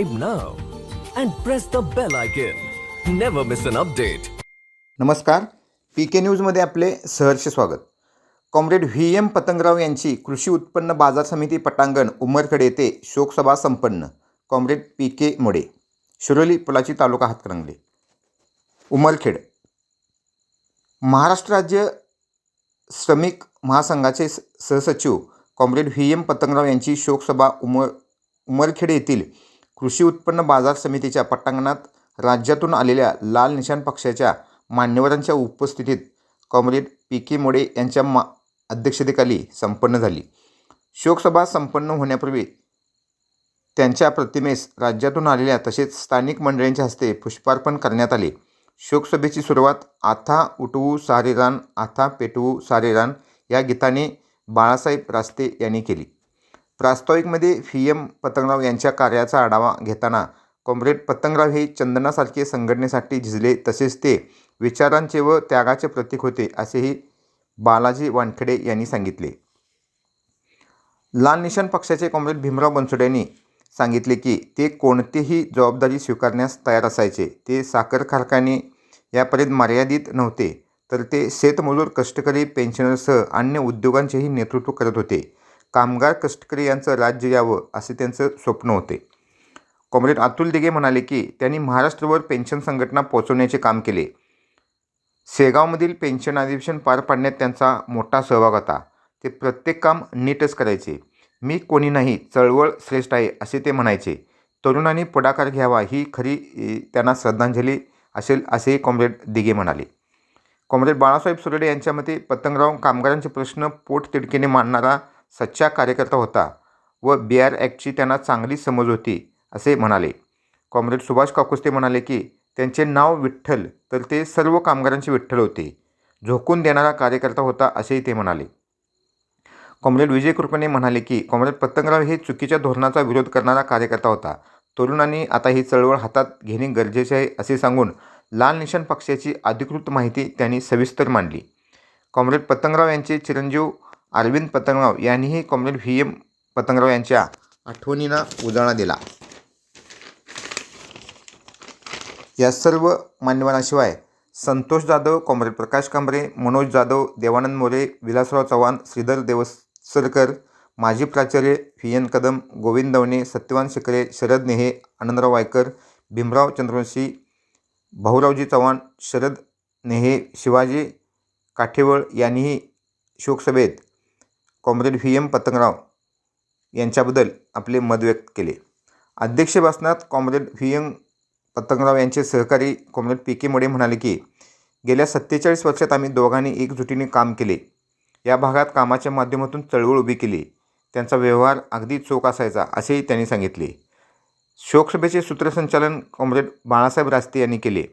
subscribe now and press the bell icon. Never miss an update. नमस्कार. P K न्यूजमध्ये आपले सहर्ष स्वागत. कॉम्रेड व्ही एम पतंगराव यांची कृषी उत्पन्न बाजार समिती पटांगण उमरखेड येथे शोकसभा संपन्न. Comrade P K Mode Shiroli Pulachi taluka Hatkanangale. Umarkhed. Maharashtra राज्य श्रमिक महासंघाचे सहसचिव कॉम्रेड व्ही एम पतंगराव यांची शोकसभा उमर उमरखेड येथील कृषी उत्पन्न बाजार समितीच्या पटांगणात राज्यातून आलेल्या लाल निशाण पक्षाच्या मान्यवरांच्या उपस्थितीत कॉम्रेड पी के मोडे यांच्या मा अध्यक्षतेखाली संपन्न झाली. शोकसभा संपन्न होण्यापूर्वी त्यांच्या प्रतिमेस राज्यातून आलेल्या तसेच स्थानिक मंडळींच्या हस्ते पुष्पार्पण करण्यात आले. शोकसभेची सुरुवात आथा उठवू सारे रान आथा पेटवू सारे रान या गीताने बाळासाहेब रास्ते यांनी केली. प्रास्ताविकमध्ये फी एम पतंगराव यांच्या कार्याचा आढावा घेताना कॉम्रेड पतंगराव हे चंदनासारखे संघटनेसाठी झिजले तसेच ते विचारांचे व त्यागाचे प्रतीक होते असेही बालाजी वानखेडे यांनी सांगितले. लाल निशाण पक्षाचे कॉम्रेड भीमराव बनसोडे यांनी सांगितले की ते कोणतीही जबाबदारी स्वीकारण्यास तयार असायचे. ते साखर कारखाने यापर्यंत मर्यादित नव्हते तर ते शेतमजूर कष्टकरी पेन्शनरसह अन्य उद्योगांचेही नेतृत्व करत होते. कामगार कष्टकरी यांचं राज्य यावं असे त्यांचं स्वप्न होते. कॉम्रेड अतुल दिघे म्हणाले की त्यांनी महाराष्ट्रभर पेन्शन संघटना पोहोचवण्याचे काम केले. शेगावमधील पेन्शन अधिवेशन पार पाडण्यात त्यांचा मोठा सहभाग होता. ते प्रत्येक काम नीटच करायचे. मी कोणी नाही चळवळ श्रेष्ठ आहे असे ते म्हणायचे. तरुणांनी पुढाकार घ्यावा ही खरी त्यांना श्रद्धांजली असेल असेही कॉम्रेड दिघे म्हणाले. कॉम्रेड बाळासाहेब सुरेडे यांच्या मते पतंगराव कामगारांचे प्रश्न पोट तिडकीने मांडणारा सच्चा कार्यकर्ता होता व बी आर ॲक्टची त्यांना चांगली समज होती असे म्हणाले. कॉम्रेड सुभाष काकुस्ते म्हणाले की त्यांचे नाव विठ्ठल तर ते सर्व कामगारांचे विठ्ठल होते. झोकून देणारा कार्यकर्ता होता असेही ते म्हणाले. कॉम्रेड विजय कृपेने म्हणाले की कॉम्रेड पतंगराव हे चुकीच्या धोरणाचा विरोध करणारा कार्यकर्ता होता. तरुणांनी आता ही चळवळ हातात घेणे गरजेचे आहे असे सांगून लाल निशाण पक्षाची अधिकृत माहिती त्यांनी सविस्तर मांडली. कॉम्रेड पतंगराव यांचे चिरंजीव अरविंद पतंगराव यांनीही कॉम्रेड व्ही. एम. पतंगराव यांच्या आठवणींना उजाळा दिला. या सर्व मान्यवरांशिवाय संतोष जाधव कॉम्रेड प्रकाश कांबरे मनोज जाधव देवानंद मोरे विलासराव चव्हाण श्रीधर देवसरकर माजी प्राचार्य व्ही. एन. कदम गोविंद दवणे सत्यवान शिकरे शरद नेहे आनंदराव वायकर भीमराव चंद्रवंशी भाऊरावजी चव्हाण शरद नेहे शिवाजी काठेवळ यांनीही शोकसभेत कॉम्रेड व्ही. एम. पतंगराव यांच्याबद्दल आपले मत व्यक्त केले. अध्यक्ष भाषणात कॉम्रेड व्ही. एम. पतंगराव यांचे सहकारी कॉम्रेड पी. के. मोडे म्हणाले की गेल्या सत्तेचाळीस वर्षात आम्ही दोघांनी एकजुटीने काम केले. या भागात कामाच्या माध्यमातून चळवळ उभी केली. त्यांचा व्यवहार अगदी चोख असायचा असेही त्यांनी सांगितले. शोकसभेचे सूत्रसंचालन कॉम्रेड बाळासाहेब रास्ते यांनी केले.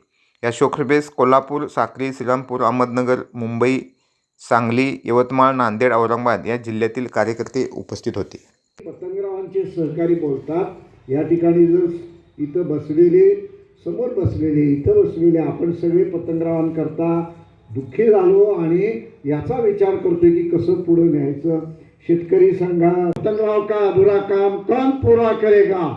या शोकसभेस कोल्हापूर साक्री श्रीरामपूर अहमदनगर मुंबई सांगली यवतमाळ नांदेड औरंगाबाद या जिल्ह्यातील कार्यकर्ते उपस्थित होते. पतंगरावांचे सहकारी बोलतात या ठिकाणी जर इथं बसलेले समोर बसलेले इथं बसलेले आपण सगळे पतंगरावांकरता दुःखी झालो आणि याचा विचार करतोय की कसं पुढे न्यायचं. शेतकरी संघा पतंगराव का अधुरा काम कौन पुरा करेगा?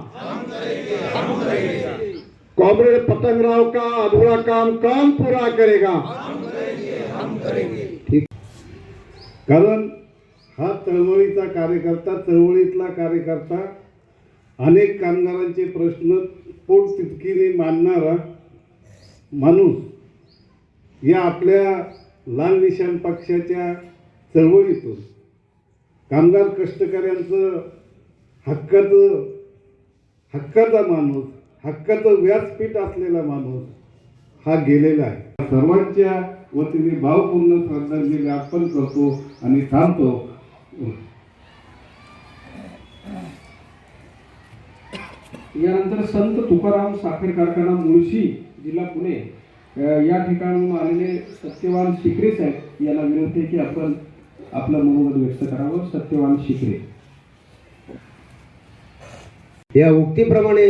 कॉम्रेड पतंगराव का अधुरा काम कौन पुरा करेगा? ठीक कारण हा चळवळीचा कार्यकर्ता चळवळीतला कार्यकर्ता अनेक कामगारांचे प्रश्न पोट तितकीने मांडणारा माणूस या आपल्या लाल निशाण पक्षाच्या चळवळीतून कामगार कष्टकऱ्यांचं हक्काचं हक्काचा माणूस हक्काचं व्यासपीठ असलेला माणूस हा गेलेला आहे. सर्वांच्या वतीने भावपूर्ण श्रद्धांजली अर्पण करतो. आणि थांबतो. यानंतर संत तुकाराम साखर कारखाना मुळशी जिल्हा पुणे या ठिकाणून आलेले सत्यवान शिकरे साहेब याला विनंती आहे की आपण आपलं मनोगत व्यक्त करावं. सत्यवान शिकरे या उक्तीप्रमाणे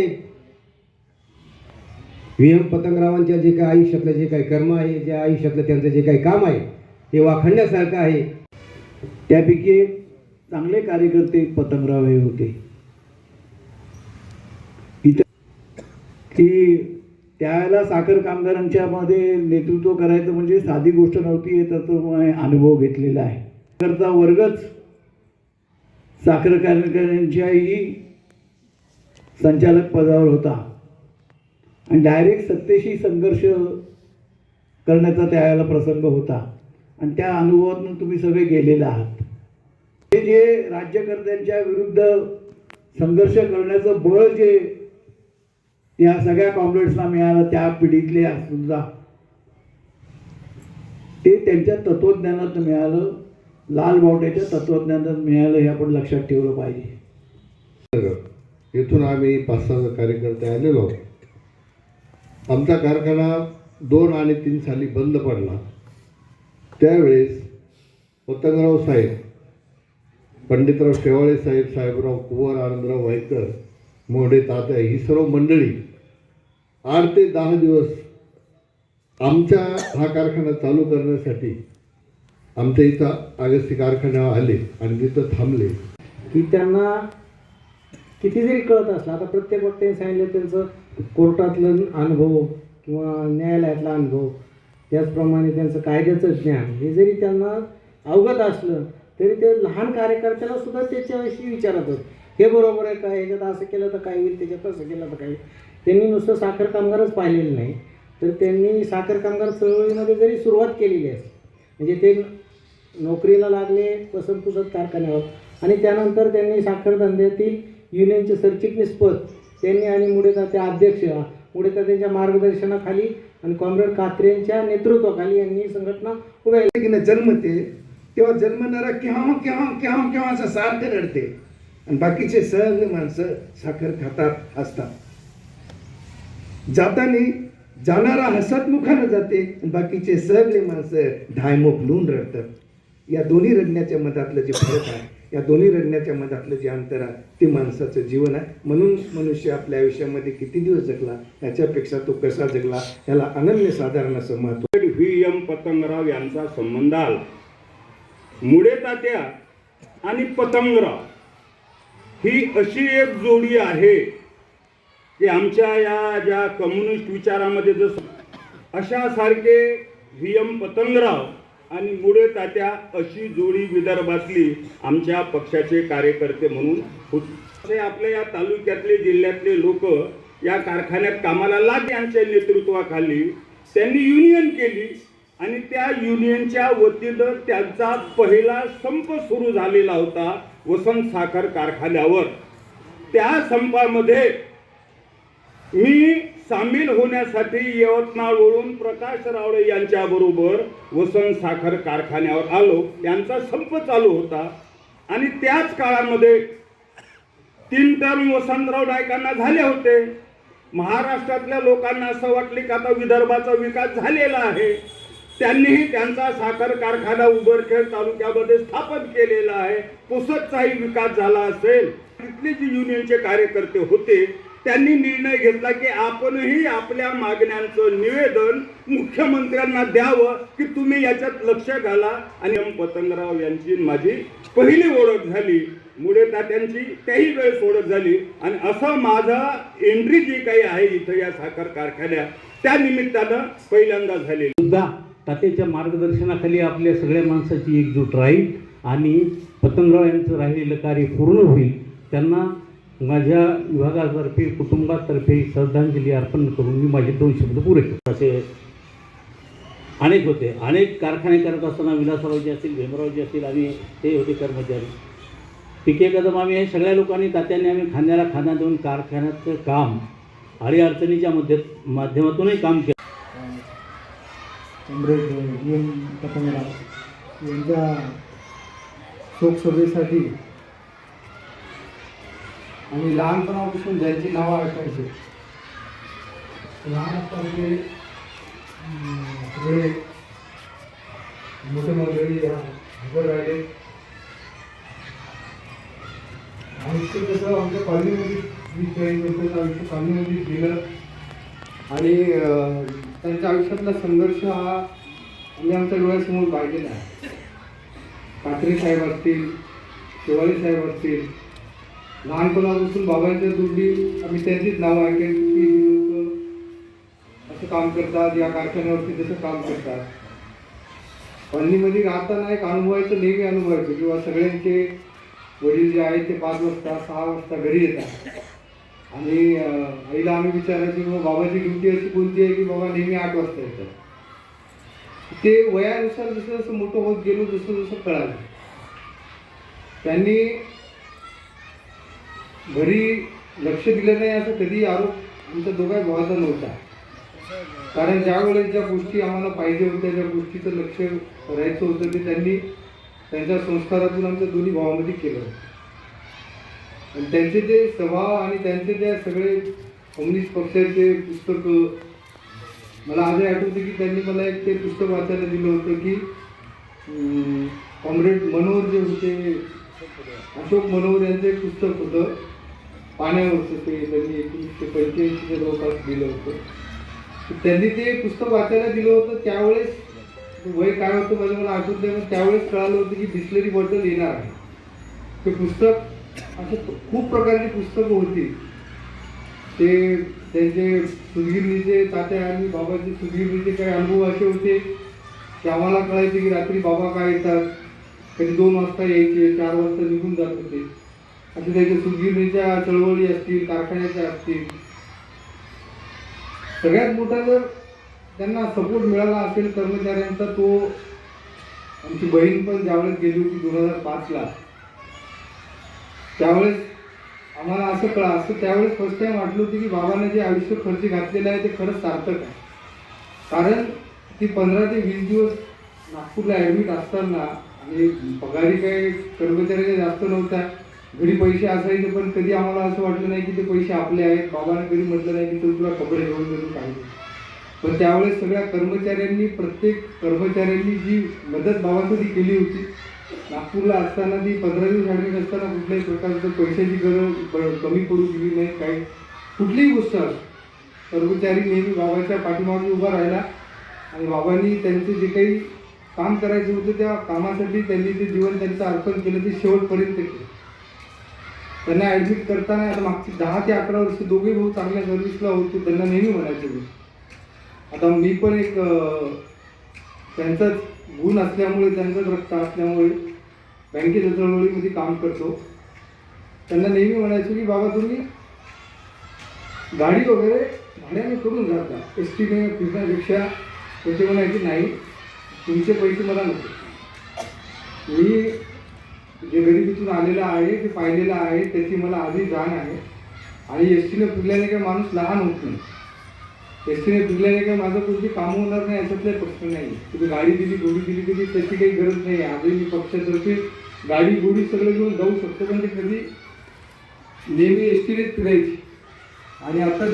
व्ही एम पतंगरावांच्या जे काही आयुष्यातलं जे काही कर्म आहे जे आयुष्यातलं त्यांचं जे काही काम आहे ते वाखाणण्यासारखं आहे. त्यापैकी चांगले कार्यकर्ते पतंगराव हे होते. इथं त्यावेळेला साखर कामगारांच्या मध्ये नेतृत्व करायचं म्हणजे साधी गोष्ट नव्हती हे त्याचा अनुभव घेतलेला आहे. करता वर्गच साखर कारखान्यांच्याही संचालक पदावर होता. आणि डायरेक्ट सत्तेशी संघर्ष करण्याचा त्यावेळेला प्रसंग होता. आणि त्या अनुभवातून तुम्ही सगळे गेलेले आहात. हे जे राज्यकर्त्यांच्या विरुद्ध संघर्ष करण्याचं बळ जे या सगळ्या कॉम्रेड्सना मिळालं त्या पिढीतले सुद्धा ते त्यांच्या तत्वज्ञानात मिळालं लाल बावट्याच्या तत्वज्ञानात मिळालं हे आपण लक्षात ठेवलं पाहिजे. इथून आम्ही पाच सहा कार्यकर्ते आलेलो. आमचा कारखाना दोन आणि तीन साली बंद पडला. त्यावेळेस पतंगराव साहेब पंडितराव शेवाळे साहेब साहेबराव कुंवर आनंदराव वायकर मोडे तात्या ही सर्व मंडळी आठ ते दहा दिवस आमच्या हा कारखाना चालू करण्यासाठी आमच्या इथं अगस्ती कारखान्यावर आले आणि तिथं थांबले. की त्यांना किती जरी कळत असलं आता प्रत्येक वक्त्याने सांगितलं त्यांचं कोर्टातलं अनुभव किंवा न्यायालयातला अनुभव त्याचप्रमाणे त्यांचं कायद्याचं ज्ञान हे जरी त्यांना अवगत असलं तरी ते लहान कार्यकर्त्याला सुद्धा त्याच्याविषयी विचारत हे बरोबर आहे का? ह्याच्यात असं केलं तर काय होईल त्याच्यात असं केलं तर काय होईल. त्यांनी नुसतं साखर कामगारच पाहिलेलं नाही. तर त्यांनी साखर कामगार चळवळीमध्ये जरी सुरुवात केलेली आहे म्हणजे ते नोकरीला लागले पसंत पुसत कारखान्यावर आणि त्यानंतर त्यांनी साखर धंद्यातील युनियनचे सरचिटणीस पद त्यांनी आणि मुळे ते अध्यक्ष मुळे त्यांच्या मार्गदर्शनाखाली आणि कॉम्रेड कात्रेंच्या नेतृत्वाखाली यांनी संघटना उभ्या की नाही जन्मते तेव्हा जन्मणारा केव्हा केव्हा केव्हा केव्हा असं सारखं रडते आणि बाकीचे सगळे माणसं साखर खातात असतात जाताना जाणारा हसतमुखानं जाते। आणि बाकीचे सगळे माणसं ढायमुख लून रडतात या दोन्ही रडण्याच्या मधातलं जे फरक आहे या दोन्ही रडण्याच्या मधातलं जे अंतर आहे ते माणसाचं जीवन आहे. म्हणून मनुष्य आपल्या आयुष्यामध्ये किती दिवस जगला याच्यापेक्षा तो कसा जगला याला अनन्यसाधारण असं महत्त्व व्ही. एम. पतंगराव यांचा संबंध आला. मुळे तात्या आणि पतंगराव ही अशी एक जोडी आहे की आमच्या या ज्या कम्युनिस्ट विचारामध्ये जसं अशासारखे व्ही एम पतंगराव आणि मुळे तात्या अशी जोडी विदर्भातली आमच्या पक्षाचे कार्यकर्ते म्हणून होत. असे आपल्या या तालुक्यातले जिल्ह्यातले लोक या कारखान्यात कामाला लागले यांच्या नेतृत्वाखाली त्यांनी युनियन केली. आणि त्या युनियनच्या वतीनं त्यांचा पहिला संप सुरू झालेला होता वसंत साखर कारखान्यावर. त्या संपामध्ये मी सामील होण्यासाठी यवतमाळवरून प्रकाश रावळे यांच्याबरोबर वसंत साखर कारखान्यावर आलो. यांचा संप चालू होता. आणि त्याच काळामध्ये तीन टर्म वसंतराव नायकांना झाले होते. महाराष्ट्रातल्या लोकांना असं वाटले की आता विदर्भाचा विकास झालेला आहे. त्यांनीही त्यांचा साखर कारखाना उबरखेड तालुक्यामध्ये स्थापन केलेला आहे. पुसदचाही विकास झाला असेल. तिथले जे युनियनचे कार्यकर्ते होते त्यांनी निर्णय घेतला की आपणही आपल्या मागण्यांचं निवेदन मुख्यमंत्र्यांना द्यावं की तुम्ही याच्यात लक्ष घाला. आणि एम पतंगराव यांची माझी पहिली ओळख झाली. मुळे तात्यांची त्याही वेळेस ओळख झाली. आणि असं माझं एंट्री जी काही आहे इथं या साखर कारखान्यात त्या निमित्तानं पहिल्यांदा झालेली. सुद्धा तात्याच्या मार्गदर्शनाखाली आपल्या सगळ्या माणसाची एकजूट राहील आणि पतंगराव यांचं राहिलेलं कार्य पूर्ण होईल. त्यांना माझ्या विभागातर्फे कुटुंबातर्फे श्रद्धांजली अर्पण करून मी माझे दोन शब्द पुरे करतो. असे अनेक होते. अनेक कारखाने करत असताना विलासरावजी असतील भीमरावजी असतील आणि ते होते कर्मचारी. पिके कदम आम्ही हे सगळ्या लोकांनी तात्यांनी आम्ही खांद्याला खाना देऊन कारखान्याचं काम अडीअडचणीच्या मध्ये माध्यमातूनही काम केलं. कॉम्रेड व्ही एम पतंगराव यांच्या शोकसभेसाठी आणि लहानपणापासून ज्यांची नावं ऐकायचे. लहान असताना सगळे मोठे मंडळी हजर राहिले. आयुष्य कसं आमच्या कॉलनीमध्ये वीस चाळीस वर्षाचं आयुष्य कॉलनीमध्ये गेलं. आणि त्यांच्या आयुष्यातला संघर्ष हा आम्ही आमच्या डोळ्यासमोर पाहिलेला आहे. कात्रे साहेब असतील शिवाजी साहेब असतील लहानपणापासून बाबांच्या दुर्डी आम्ही त्यांचीच नावं ऐकेल की लोक काम करतात या कारखान्यावरती जसं काम करतात. पन्नीमध्ये राहताना एक अनुभवायचं नेहमी अनुभवायचं किंवा सगळ्यांचे वडील जे आहेत ते पाच वाजता सहा वाजता घरी येतात. आणि आईला आम्ही विचारायचो मग बाबाची ड्युटी अशी कोणती आहे की बाबा नेहमी आठ वाजता येतात? ते वयानुसार जसं जसं मोठं होत गेलो जसं जसं कळालं. त्यांनी घरी लक्ष दिलं नाही असं कधी आरोप आमच्या दोघा भावाचा नव्हता. कारण ज्या वेळेस ज्या गोष्टी आम्हाला पाहिजे होत्या ज्या गोष्टीचं लक्ष करायचं होतं ते त्यांनी त्यांच्या संस्कारातून आमच्या दोन्ही भावामध्ये केलं होतं. आणि त्यांचे जे स्वभाव आणि त्यांचे जे सगळे कम्युनिस्ट पक्षाचे पुस्तकं मला आजही आठवतं की त्यांनी मला एक ते पुस्तक वाचायला दिलं होतं की कॉम्रेड मनोहर जे होते अशोक मनोहर यांचं एक पुस्तक होतं पाण्यावरचं ते त्यांनी एकोणीसशे पंच्याऐंशीच्या जवळपास दिलं होतं. त्यांनी ते पुस्तक वाचायला दिलं होतं त्यावेळेस वय काय होतं माझं मला आठवत नाही पण त्यावेळेस कळालं होतं की बिस्लरी बॉटल येणार आहे. ते पुस्तक असे खूप प्रकारची पुस्तकं होती. ते त्यांचे सुदगिरणीचे तात्या आणि बाबाचे सुदगिरणीचे काही अनुभव असे होते की आम्हाला कळायचे की रात्री बाबा काय येतात कधी दोन वाजता यायचे चार वाजता निघून जात होते. असे त्याच्या सुदगिरणीच्या चळवळी असतील कारखान्याच्या असतील. सगळ्यात मोठा जर त्यांना सपोर्ट मिळाला असेल कर्मचाऱ्यांचा तो आमची बहीण पण ज्यावेळेस गेली होती दोन हजार पाचला त्यावेळेस आम्हाला असं कळा असं त्यावेळेस फर्स्ट टाइम वाटलं होतं की बाबाने जे आयुष्य खर्च घातलेलं आहे ते खरंच सार्थक आहे. कारण ती पंधरा ते वीस दिवस नागपूरला ॲडमिट असताना आणि पगारी काही कर्मचाऱ्याच्या जास्त नव्हत्या घरी पैसे असायचे पण कधी आम्हाला असं वाटलं नाही की ते पैसे आपले आहेत बाबाने कधी म्हटलं नाही की तो तुला कपडे घेऊन देऊन पाहिजे. पण त्यावेळेस सगळ्या कर्मचाऱ्यांनी प्रत्येक कर्मचाऱ्यांनी जी मदत बाबासाठी केली होती नागपूरला असताना ती पंधरा दिवस असताना कुठल्याही प्रकारचं पैशाची गरज ब- कमी पडू दिली नाही काही कुठलीही गोष्ट कर्मचारी नेहमी बाबाच्या पाठीमागे उभा राहिला आणि बाबांनी त्यांचे जे काही काम करायचं होतं त्या कामासाठी त्यांनी ते जीवन त्यांचं अर्पण केलं ते शेवटपर्यंत केलं. त्यांना ॲडमिट करताना आता मागची दहा ते अकरा वर्ष दोघे भाऊ चांगल्या सर्व्हिसला होते त्यांना नेहमी म्हणायचे मी. आता मी पण एक त्यांचाच गुण असल्यामुळे त्यांचंच रक्त असल्यामुळे बँकेच्या चळवळीमध्ये काम करतो. त्यांना नेहमी म्हणायचो की बाबा तुम्ही गाडी वगैरे भाड्याने करून जाता. एस टीने फिरण्यापेक्षा त्याचे म्हणायचे नाही तुमचे पैसे मला नको. मी जे गरिबीतून आलेलं आहे ते पाहिलेलं आहे त्याची मला आधी जाण आहे. आणि एस टीने फिरल्याने काही माणूस लहान होत नाही. एस टीने फिरल्याने माझं कोणती काम होणार नाही याच्यातला प्रश्न नाही. तुम्ही गाडी दिली गोडी दिली तरी त्याची काही गरज नाही. आजही मी पक्षातर्फे गाडी गोडी सगळं घेऊन जाऊ शकतो पण ते कधी नेहमी एस टीनेच फिरायची. आणि आता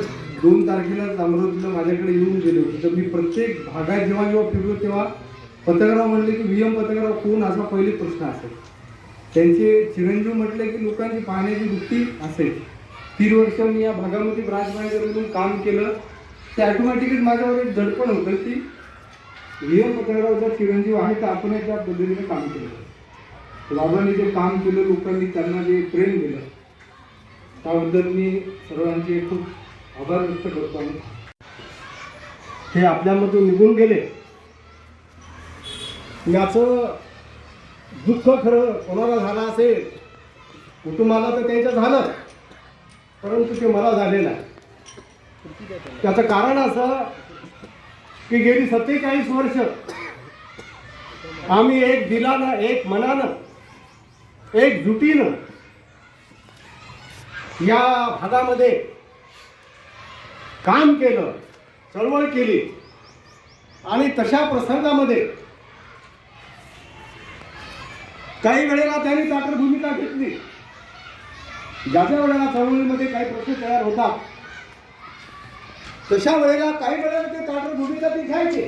दोन तारखेला अमरावतीला माझ्याकडे येऊन गेले होते. तर मी प्रत्येक भागात जेव्हा जेव्हा फिरलो तेव्हा पत्रकाराव म्हणले की व्ही एम पत्रकाराव कोण असा पहिले प्रश्न असेल. त्यांचे चिरंजीव म्हटले की लोकांची पाहण्याची वृत्ती असेल. तीन वर्ष मी या भागामध्ये ब्रांच मॅनेजर म्हणून काम केलं. ते ऑटोमॅटिकच माझ्यावर एक दडपण होतं की व्ही एम जर चिरंजीव आहे तर आपण त्या पद्धतीने काम केलं. बाबांनी जे काम केलं लोकांनी त्यांना जे प्रेम दिलं त्याबद्दल मी सर्वांचे खूप आभार व्यक्त करतो आणि हे आपल्यामधून निघून गेले. याचं दुःख खरं कोणाला झालं असेल? कुटुंबाला तर त्यांच्या झालं परंतु ते मला झालेलं आहे. त्याचं कारण असं की गेली सत्तेचाळीस वर्ष आम्ही एक दिलानं एक मनानं एक जुटीनं या भागामध्ये काम केलं चळवळ केली आणि तशा प्रसंगामध्ये काही वेळेला त्यांनी चाकर भूमिका घेतली. ज्या ज्या वेळेला चळवळीमध्ये काही प्रश्न तयार होतात तशा वेळेला काही वेळेला ते ताटर भूमिका ते घ्यायचे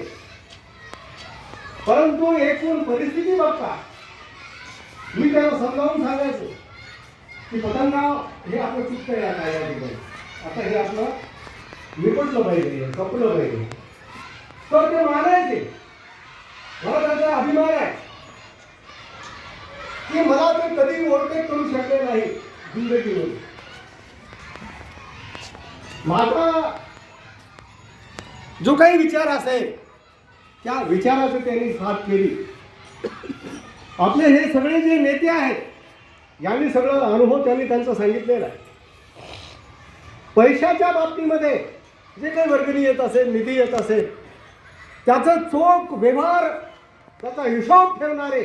परंतु एकूण परिस्थिती बघता मी त्याला समजावून सांगायचो की पतंगराव हे आपलं चुकतं या काय या ठिकाणी आता हे आपलं निपटलं पाहिजे कपलं पाहिजे. तर ते मानायचे. मला त्याचा अभिमान आहे. की मला ते कधी ओळखेत करू शकले नाही जिंदगीमध्ये माझा जो काही विचार असेल त्या विचाराचं त्यांनी साथ केली. आपले हे सगळे जे नेते आहेत यांनी सगळं अनुभव त्यांनी त्यांचा सांगितलेला आहे. पैशाच्या बाबतीमध्ये जे काही वर्गणी येत असेल निधी येत असेल त्याचं चोख व्यवहार त्याचा हिशोब ठेवणारे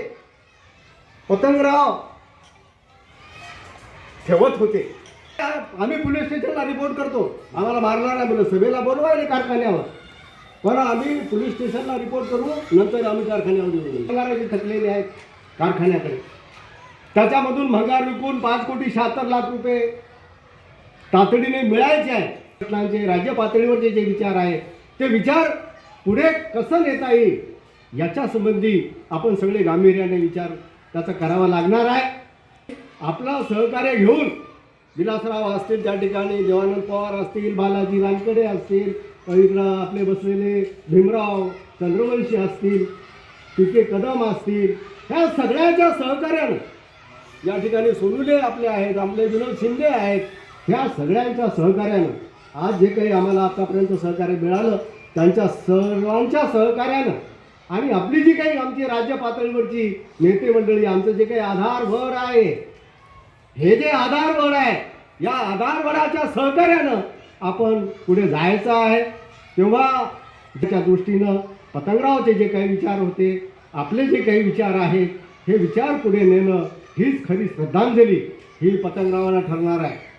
पतंगराव ठेवत होते. आम्ही पोलीस स्टेशनला रिपोर्ट करतो. आम्हाला मारणार नाही म्हणून सभेला बोलवायला कारखान्यावर. पण आम्ही पोलीस स्टेशनला रिपोर्ट करू नंतर आम्ही कारखान्यावर येऊ. पगाराचे थकलेले आहेत. कारखान्याकडे. त्याच्यामधून भंगार विकून पाच कोटी शहात्तर लाख रुपये तातडीने मिळायचे आहेत. घटनांचे राज्य पातळीवरचे जे विचार आहेत ते विचार पुढे कसं नेता येईल याच्या संबंधी आपण सगळे गांभीर्याने विचार त्याचा करावा लागणार आहे. आपलं सहकार्य घेऊन विलासराव असतील त्या ठिकाणी देवानंद पवार असतील बालाजी वानकडे असतील इकडं आपले बसलेले भीमराव चंद्रवंशी असतील पी कदम असतील ह्या सगळ्याच्या सहकार्यानं या ठिकाणी सोनुले आपले आहेत आपले विनोद शिंदे आहेत ह्या सगळ्यांच्या सहकार्यानं आज जे काही आम्हाला आतापर्यंत सहकार्य मिळालं त्यांच्या सर्वांच्या सहकार्यानं आणि आपली जी काही आमची राज्य पातळीवरची नेते मंडळी आमचं जे काही आधारभर आहे हे जे आधारबळ आहे या आधारबळाच्या सहकार्यानं आपण पुढे जायचं आहे तेव्हा त्याच्या दृष्टीनं पतंगरावचे जे काही विचार होते आपले जे काही विचार आहेत हे विचार पुढे नेणं हीच खरी श्रद्धांजली ही पतंगरावांना ठरणार आहे.